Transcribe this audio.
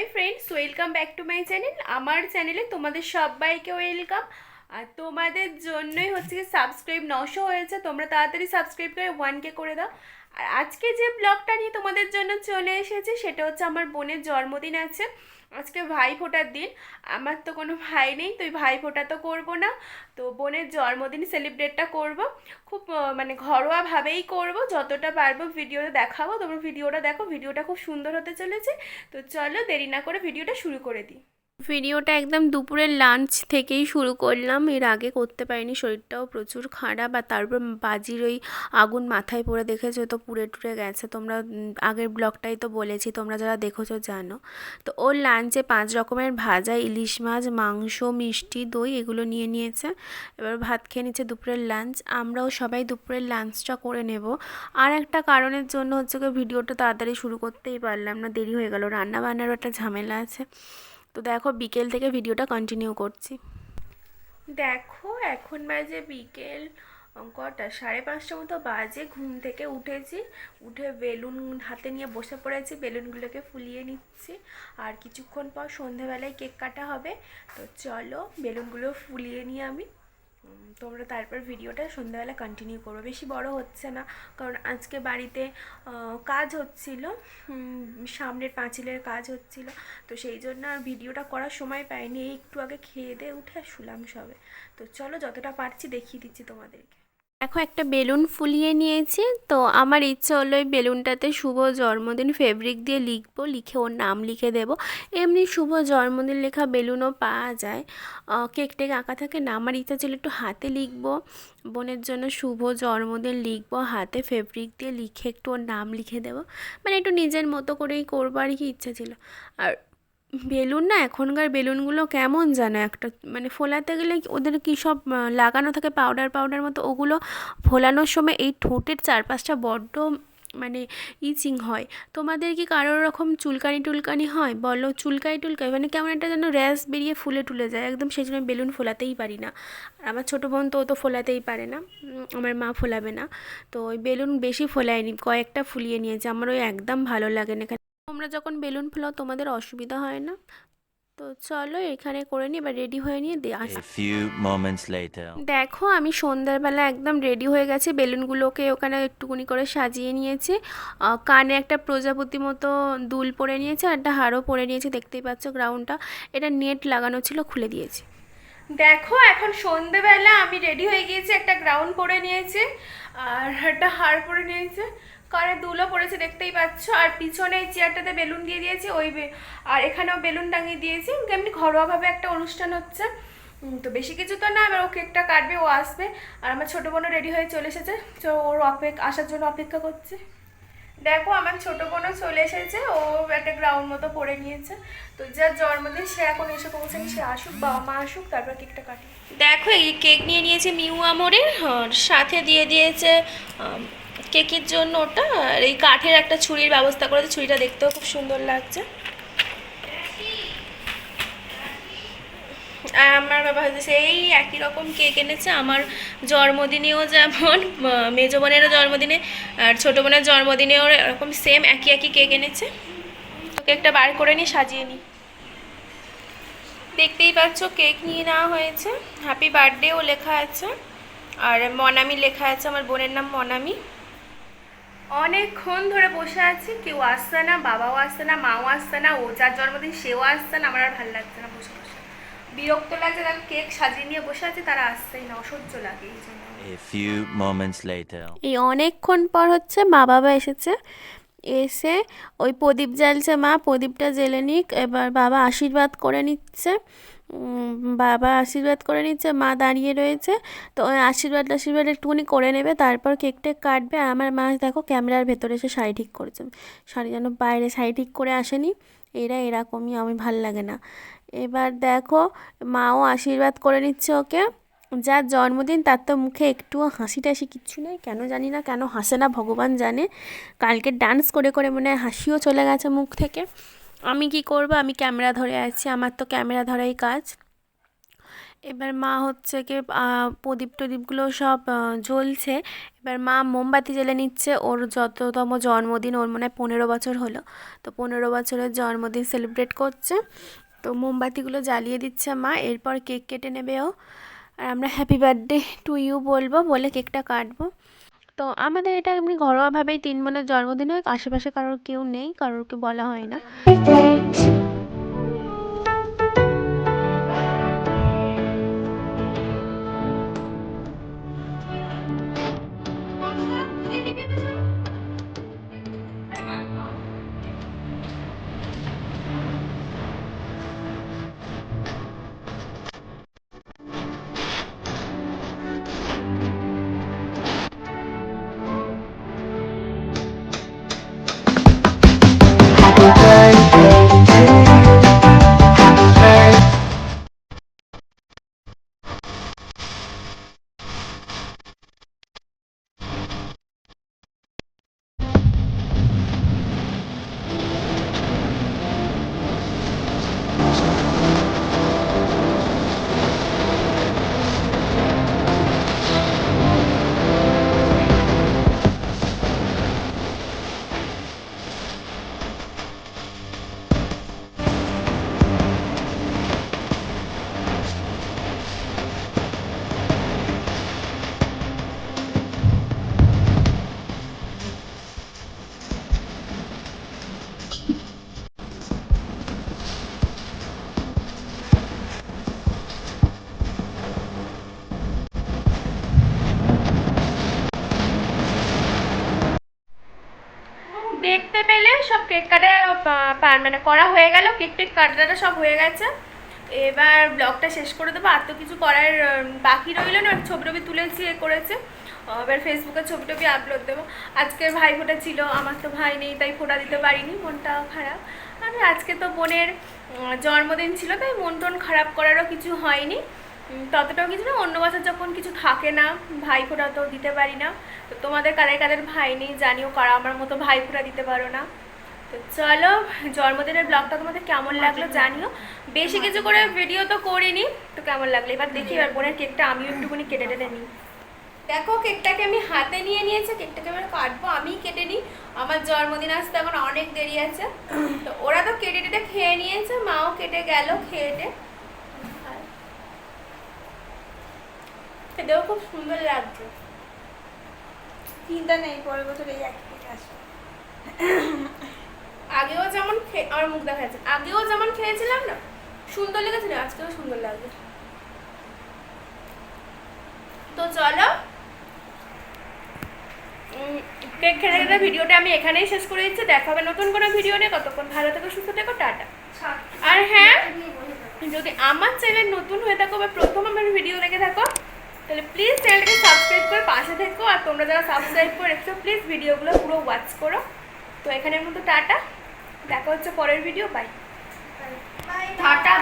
Hi friends, welcome back to my channel. আমার চ্যানেলে তোমাদের সবাইকে ওয়েলকাম। আর তোমাদের জন্যই হচ্ছে সাবস্ক্রাইব নশো হয়েছে। তোমরা তাড়াতাড়ি সাবস্ক্রাইব করে ওয়ান কে করে দাও। আর আজকে যে ব্লগটা নিয়ে তোমাদের জন্য চলে এসেছে, সেটা হচ্ছে আমার বোনের জন্মদিন আছে। আজকে ভাই ফোটার দিন। আমার তো কোনো ভাই নেই, তো ভাই ফোটা তো করব না। তো বোনের জন্মদিন সেলিব্রেটটা করব। খুব মানে ঘরোয়াভাবেই করব। যতটা পারব ভিডিওতে দেখাবো। তোমরা ভিডিওটা দেখো। ভিডিওটা খুব সুন্দর হতে চলেছে। তো চলো দেরি না করে ভিডিওটা শুরু করে দিই। ভিডিওটা একদম দুপুরের লাঞ্চ থেকেই শুরু করলাম। এর আগে করতে পারিনি, শরীরটাও প্রচুর খারাপ আর তারপর বাজির ওই আগুন মাথায় পড়ে দেখেছ তো, পুড়ে টুড়ে গেছে। তোমরা আগের ব্লগটাই তো বলেছি, তোমরা যারা দেখেছ জানো। তো ওর লাঞ্চে পাঁচ রকমের ভাজা, ইলিশ মাছ, মাংস, মিষ্টি, দই এগুলো নিয়ে নিয়েছে। এবার ভাত খেয়ে নিচ্ছে দুপুরের লাঞ্চ আমরাও সবাই দুপুরের লাঞ্চটা করে নেব। আর একটা কারণের জন্য হচ্ছে ভিডিওটা তাড়াতাড়ি শুরু করতেই পারলাম না, দেরি হয়ে গেল। রান্না বান্নারও একটা ঝামেলা আছে। তো দেখো বিকেল থেকে ভিডিওটা কন্টিনিউ করছি। দেখো, এখন বাজে বিকেল কটা? সাড়ে পাঁচটা মতো বাজে, ঘুম থেকে উঠেছি, উঠে বেলুন হাতে নিয়ে বসে পড়েছি, বেলুনগুলোকে ফুলিয়ে নিচ্ছি, আর কিছুক্ষণ পর সন্ধেবেলায় কেক কাটা হবে, তো চলো বেলুনগুলো ফুলিয়ে নিয়ে আমি। তোমরা তারপর ভিডিওটা সন্ধ্যাবেলা কন্টিনিউ করো বেশি বড় হচ্ছে না, কারণ আজকে বাড়িতে কাজ হচ্ছিল সামনের পাঁচিলের কাজ হচ্ছিল, তো সেই জন্য আর ভিডিওটা করার সময় পাইনি। একটু আগে খেয়ে দিয়ে উঠে শুলাম সবে। তো চলো যতটা পারছি দেখিয়ে দিচ্ছি তোমাদেরকে। দেখো একটা বেলুন ফুলিয়ে নিয়েছি, তো আমার ইচ্ছে হলো ওই বেলুনটাতে শুভ জন্মদিন ফেব্রিক দিয়ে লিখব, লিখে ওর নাম লিখে দেব। এমনি শুভ জন্মদিন লেখা বেলুনও পাওয়া যায়। কেক টেক আঁকা থাকে না, আমার ইচ্ছা ছিল একটু হাতে লিখব, বোনের জন্য শুভ জন্মদিন লিখব, হাতে ফেব্রিক দিয়ে লিখে একটু ওর নাম লিখে দেবো। মানে একটু নিজের মতো করেই করব আর কি ইচ্ছা ছিল। আর বেলুন না, এখনকার বেলুনগুলো কেমন জানো একটা মানে ফোলাতে গেলে ওদের কী সব লাগানো থাকে পাউডার পাউডার মতো, ওগুলো ফোলানোর সময় এই ঠোঁটের চারপাশটা বড্ড মানে ইচিং হয়। তোমাদের কি কারোর রকম চুলকানি টুলকানি হয়? বলো চুলকাই টুলকাই মানে কেমন একটা যেন র্যাশ বেরিয়ে ফুলে টুলে যায়, একদম সেই জন্য বেলুন ফোলাতেই পারি না। আর আমার ছোটো বোন তো ও তো ফোলাতেই পারে না আমার মা ফোলাবে না। তো ওই বেলুন বেশি ফোলায়নি, কয়েকটা ফুলিয়ে নিয়েছে, আমার ওই একদম ভালো লাগে না। তোমরা যখন বেলুন ফোলাও তোমাদের অসুবিধা হয় না? তো চলো এখানে করে নিই এবার রেডি হয়ে নিয়ে দিয়ে আসি. দেখো আমি সন্ধ্যাবেলা একদম রেডি হয়ে গেছি বেলুনগুলোকে ওখানে একটুকুনি করে সাজিয়ে নিয়েছি। কানে একটা প্রজাপতি মতো দুল পরে নিয়েছে আর একটা হারও পরে নিয়েছে দেখতেই পাচ্ছ গ্রাউন্ডটা এটা নেট লাগানো ছিল খুলে দিয়েছি। দেখো এখন সন্ধেবেলা আমি রেডি হয়ে গিয়েছি একটা গ্রাউন্ড পরে নিয়েছি আর একটা হার পরে নিয়েছে। কানে দুলও পড়েছে, দেখতেই পাচ্ছ। আর পিছনে এই চেয়ারটাতে বেলুন দিয়ে দিয়েছি, ওই আর এখানেও বেলুন টাঙিয়ে দিয়েছি। এমনি ঘরোয়াভাবে একটা অনুষ্ঠান হচ্ছে। তো বেশি কিছু তো না, এবার ও কেকটা কাটবে, ও আসবে। আর আমার ছোটো বোনও রেডি হয়ে চলে এসেছে। তো ওর অপেক্ষা আসার জন্য অপেক্ষা করছে। দেখো, আমার ছোটো বোনও চলে এসেছে। ও একটা গ্রাউন্ড মতো পড়ে নিয়েছে। তো যার জন্মদিন, সে এখন এসে পৌঁছানি। সে আসুক, বাবা মা আসুক, তারপর কেকটা কাটি দেখো, এই কেক নিয়ে নিয়েছে মিউ আমরের সাথে দিয়ে দিয়েছে কেকের জন্য ওটা এই কাঠের একটা ছুরির ব্যবস্থা করেছে, ছুরিটা দেখতেও খুব সুন্দর লাগছে। আর আমার বাবা হচ্ছে সেই একই রকম কেক এনেছে, আমার জন্মদিনেও যেমন মেজো বোনেরও জন্মদিনে, আর ছোটো বোনের জন্মদিনেও এরকম সেম একই একই কেক এনেছে। কেকটা বার করে নিয়ে সাজিয়ে নিই। দেখতেই পাচ্ছ, কেক নিয়ে নেওয়া হয়েছে। হ্যাপি বার্থডেও লেখা আছে। আর মনামি লেখা আছে, আমার বোনের নাম মনামি। অনেকক্ষণ ধরে বসে আছি। কেউ আসছে না বাবাও আসছে না মাও আসছে না ও যার জন্মদিন সেও আসছে না আমার আর ভালো লাগছে না বসে বসে। বিরক্ত লাগছে তার কেক সাজিয়ে নিয়ে বসে আছে তারা আসছেই না অসহ্য লাগে এই জন্য। A few moments later. এই অনেকক্ষণ পর হচ্ছে মা বাবা এসেছে। এসে ওই প্রদীপ জ্বালছে মা প্রদীপটা জ্বেলে নিক এবার বাবা আশীর্বাদ করে নিচ্ছে। বাবা আশীর্বাদ করে নিচ্ছে, মা দাঁড়িয়ে রয়েছে। তো আশীর্বাদ আশীর্বাদ একটুখানি করে নেবে, তারপর কেক টেক কাটবে। আমার মা দেখো ক্যামেরার ভেতরে এসে শাড়ি ঠিক করেছে। শাড়ি যেন বাইরে শাড়ি ঠিক করে আসেনি। এরা এরকমই, আমি ভালো লাগে না। এবার দেখো মাও আশীর্বাদ করে নিচ্ছে ওকে। যার জন্মদিন, তার তো মুখে একটুও হাসি টাসি কিচ্ছু নেই। কেন জানি না, কেন হাসে না, ভগবান জানে। কালকে ডান্স করে করে মনে হয় হাসিও চলে গেছে মুখ থেকে। আমি কি করব? আমি ক্যামেরা ধরে আছি। আমার তো ক্যামেরা ধরাই কাজ। এবার মা হচ্ছে কি প্রদীপ টদীপগুলো সব জ্বলছে। এবার মা মোমবাতি জ্বেলে নিচ্ছে। ওর যততম জন্মদিন, ওর মনে হয় পনেরো বছর হলো। তো পনেরো বছরের জন্মদিন সেলিব্রেট করছে। তো মোমবাতিগুলো জ্বালিয়ে দিচ্ছে মা। এরপর কেক কেটে নেবে ও। আর আমরা হ্যাপি বার্থডে টু ইউ বলব। বলে কেকটা কাটবো। তো আমাদের এটা এমনি ঘরোয়াভাবেই তিন বোনের জন্মদিন হয়। আশেপাশে কারোর কেউ নেই, কারোরকে বলা হয় না। কেক কাটা মানে করা হয়ে গেল কেক টেক কাটাটা সব হয়ে গেছে। এবার ব্লগটা শেষ করে দেবো, আর তো কিছু করার বাকি রইল না ছবি টবি তুলেছি এ করেছে। এবার ফেসবুকে ছবি টবি আপলোড দেবো। আজকে ভাই ফোটা ছিল, আমার তো ভাই নেই, তাই ফোটা দিতে পারিনি মনটা খারাপ। আর আজকে তো বোনের জন্মদিন ছিল, তাই মন টন খারাপ করারও কিছু হয়নি। ততটাও কিছু না, অন্য বছর যখন কিছু থাকে না, ভাই ফোঁটা তো দিতে পারি না। তো তোমাদের কাদের কাদের ভাই নেই, জানিও, কারা আমার মতো ভাই ফোঁটা দিতে পারো না। তো চলো জন্মদিনের ব্লগটা তোমাদের কেমন লাগল জানিও। বেশি কিছু করে ভিডিও তো করিনি তো কেমন লাগল? এবার দেখি এবার বোনের কেকটা আমিও একটুখানি কেটে টেটে নিই। দেখো কেকটাকে আমি হাতে নিয়ে নিয়েছি কেকটাকে এবার কাটবো আমিই কেটে নিই। আমার জন্মদিন আসতে এখন অনেক দেরি আছে। তো ওরা তো কেটে টেটে খেয়ে নিয়েছে মাও কেটে গেল খেয়ে টে খেতেও খুব সুন্দর লাগছে। চিন্তা নেই পরের বছর এই এক কেক আসবে। আগেও যেমন আমার মুখ দেখা যাচ্ছে, আগেও যেমন খেয়েছিলাম না, সুন্দর লেগেছিল, আজকেও সুন্দর লাগবে তো চলো ভিডিওটা আমি এখানেই শেষ করে দিচ্ছি, দেখা হবে নতুন কোনো ভিডিও নিয়ে কতক্ষণ ভালো থেকো, সুস্থ থেকো, টাটা। আর হ্যাঁ যদি আমার চ্যানেল নতুন হয়ে থাকো বা প্রথম আমার ভিডিও দেখে থাকো, তাহলে প্লিজ চ্যানেলটাকে সাবস্ক্রাইব করে পাশে থেকো, আর তোমরা যারা সাবস্ক্রাইব করে রেখেছো প্লিজ ভিডিওগুলো পুরো ওয়াচ করো। তো এখানের মতো, টাটা। দেখা হচ্ছে পরের ভিডিও বাই টাটা